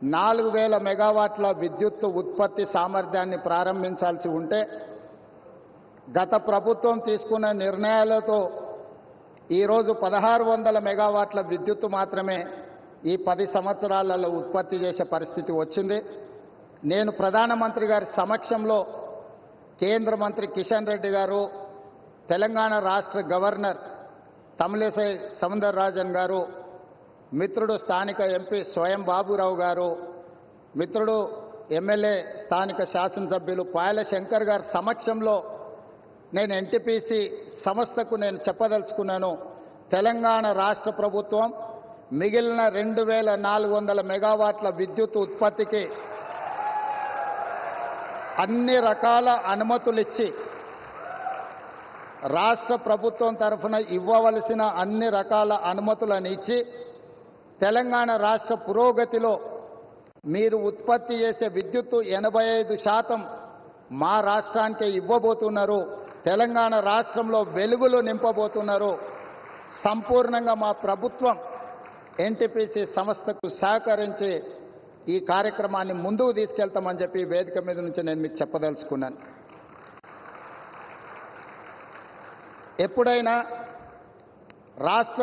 నాలుగు వేల మెగావాట్ల విద్యుత్ ఉత్పత్తి సామర్థ్యాన్ని ప్రారంభించాల్సి ఉంటే గత ప్రభుత్వం తీసుకున్న నిర్ణయాలతో ఈరోజు పదహారు వందల మెగావాట్ల విద్యుత్తు మాత్రమే ఈ పది సంవత్సరాలలో ఉత్పత్తి చేసే పరిస్థితి వచ్చింది. నేను ప్రధానమంత్రి గారి సమక్షంలో కేంద్ర మంత్రి కిషన్ రెడ్డి గారు తెలంగాణ రాష్ట్ర గవర్నర్ తమిళిసై సౌందరరాజన్ గారు మిత్రుడు స్థానిక ఎంపీ స్వయం బాబురావు గారు మిత్రుడు ఎమ్మెల్యే స్థానిక శాసనసభ్యులు పాయల శంకర్ గారి సమక్షంలో నేను ఎన్టీపీసీ సంస్థకు నేను చెప్పదలుచుకున్నాను. తెలంగాణ రాష్ట్ర ప్రభుత్వం మిగిలిన రెండు వేల నాలుగు వందల మెగావాట్ల విద్యుత్ ఉత్పత్తికి అన్ని రకాల అనుమతులు ఇచ్చి రాష్ట్ర ప్రభుత్వం తరఫున ఇవ్వవలసిన అన్ని రకాల అనుమతులను ఇచ్చి తెలంగాణ రాష్ట్ర పురోగతిలో మీరు ఉత్పత్తి చేసే విద్యుత్తు ఎనభై ఐదు శాతం మా రాష్ట్రానికే ఇవ్వబోతున్నారు. తెలంగాణ రాష్ట్రంలో వెలుగులు నింపబోతున్నారు. సంపూర్ణంగా మా ప్రభుత్వం ఎన్టీపీసీ సంస్థకు సహకరించి ఈ కార్యక్రమాన్ని ముందుకు తీసుకెళ్తామని చెప్పి వేదిక మీద నుంచి నేను మీకు చెప్పదలుచుకున్నాను. ఎప్పుడైనా రాష్ట్ర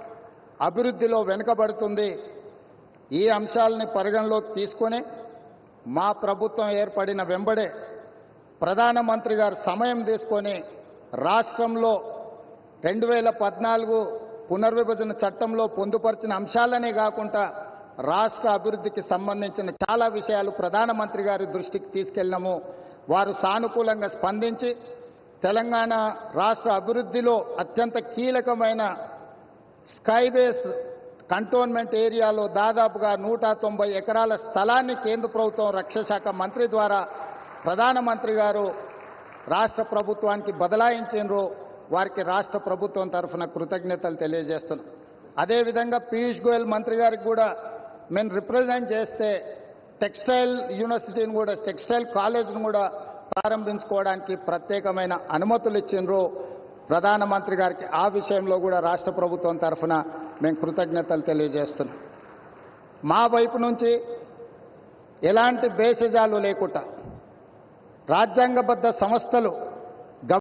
అభివృద్ధిలో వెనుకబడుతుంది. ఈ అంశాలని పరిగణలోకి తీసుకొని మా ప్రభుత్వం ఏర్పడిన వెంబడే ప్రధానమంత్రి గారు సమయం తీసుకొని రాష్ట్రంలో రెండు వేల పద్నాలుగు పునర్విభజన చట్టంలో పొందుపరిచిన అంశాలనే కాకుండా రాష్ట్ర అభివృద్ధికి సంబంధించిన చాలా విషయాలు ప్రధానమంత్రి గారి దృష్టికి తీసుకెళ్ళినాము. వారు సానుకూలంగా స్పందించి తెలంగాణ రాష్ట్ర అభివృద్ధిలో అత్యంత కీలకమైన స్కైబేస్ కంటోన్మెంట్ ఏరియాలో దాదాపుగా నూట తొంభై ఎకరాల స్థలాన్ని కేంద్ర ప్రభుత్వం రక్షశాఖ మంత్రి ద్వారా ప్రధానమంత్రి గారు రాష్ట్ర ప్రభుత్వానికి బదలాయించారు వారికి రాష్ట్ర ప్రభుత్వం తరఫున కృతజ్ఞతలు తెలియజేస్తున్నాం. అదేవిధంగా పీయూష్ గోయల్ మంత్రి గారికి కూడా మేము రిప్రజెంట్ చేస్తే టెక్స్టైల్ యూనివర్సిటీని కూడా టెక్స్టైల్ కాలేజ్ను కూడా ప్రారంభించుకోవడానికి ప్రత్యేకమైన అనుమతులు ఇచ్చిండ్రు ప్రధానమంత్రి గారికి ఆ విషయంలో కూడా రాష్ట్ర ప్రభుత్వం తరఫున మేము కృతజ్ఞతలు తెలియజేస్తున్నాం. మా వైపు నుంచి ఎలాంటి భేషజాలు లేకుండా రాజ్యాంగబద్ధ సంస్థలు